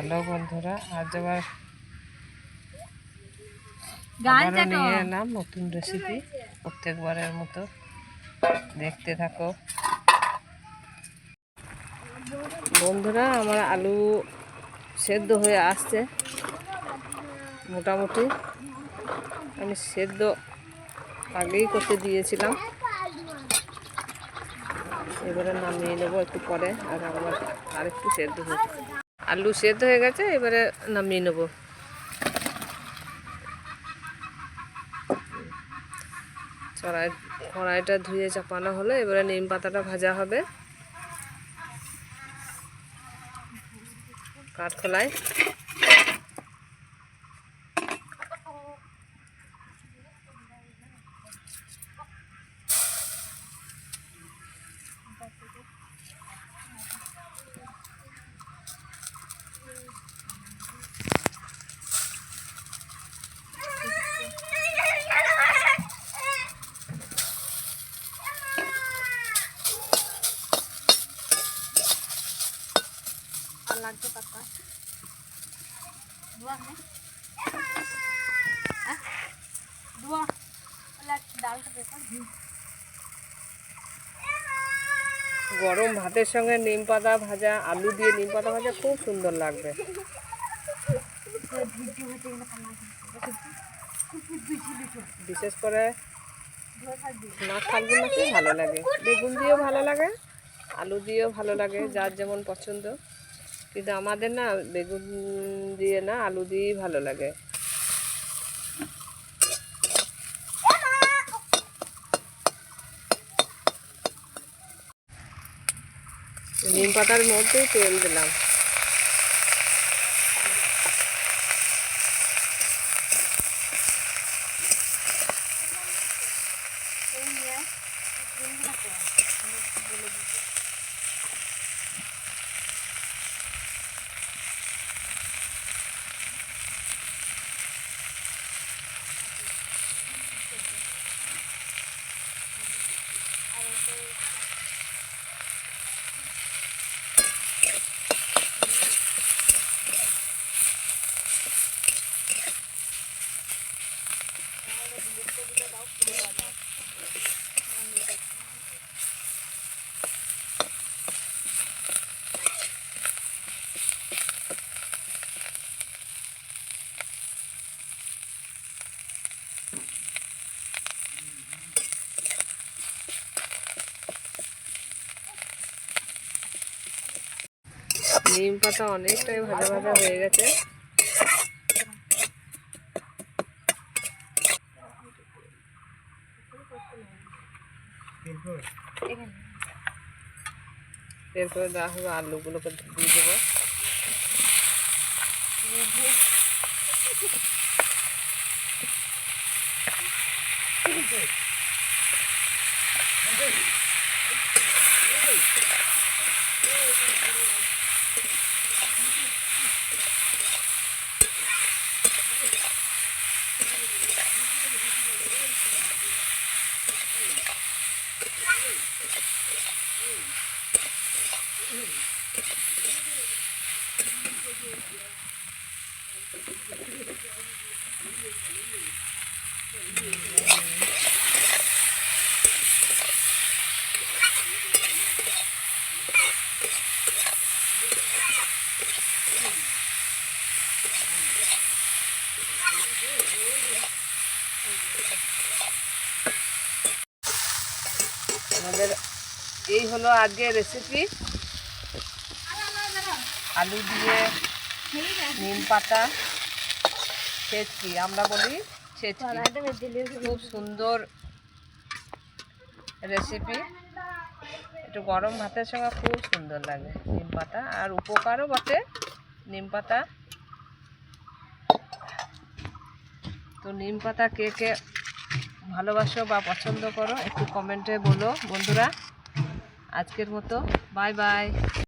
Hello বন্ধুরা আজ আবার আবারও নিয়ে এলাম নতুন রেসিপি প্রত্যেকবারের মতো দেখতে থাকো। বন্ধুরা আমার আলু সেদ্ধ হয়ে আসছে। মোটামুটি আমি সেদ্ধ আগেই করতে দিয়েছিলাম। এবারে নামিয়ে নেব একটু পরে আর আমার আরেকটু সেদ্ধ হয়েছে আলু সেদ্ধ হয়ে গেছে, এবারে নামিয়ে নেব। চড়াই কড়াইটা ধুয়ে চাপানো হলো, এবারে নিম পাতাটা ভাজা হবে। কাঠখোলায়। দেখো গরম ভাতের সঙ্গে নিম পাতা ভাজা, আলু দিয়ে নিম পাতা ভাজা খুব সুন্দর লাগবে। বিশেষ করে ভালো লাগে। বেগুন দিয়েও ভালো লাগে, আলু দিয়েও ভালো লাগে, যার যেমন পছন্দ। কিন্তু আমাদের না বেগুন দিয়ে না আলু দিয়েই ভালো লাগে। নিম পাতার মধ্যেই তেল দিলাম। নিম পাতা অনেকটাই ভাজা ভাজা হয়ে গেছে। এরপরে দেওয়া হবে আলুগুলোকে দিয়ে দেবো। আমাদের এই হলো আজকের রেসিপি আলু দিয়ে নিম পাতা। ছেচকি আমরা বলি দিলে খুব সুন্দর রেসিপি একটু গরম ভাতের সঙ্গে খুব সুন্দর লাগে নিম পাতা। আর উপকারও বটে নিম পাতা। তো নিম পাতা কে কে ভালোবাসো বা পছন্দ করো একটু কমেন্টে বলো বন্ধুরা। আজকের মতো বাই বাই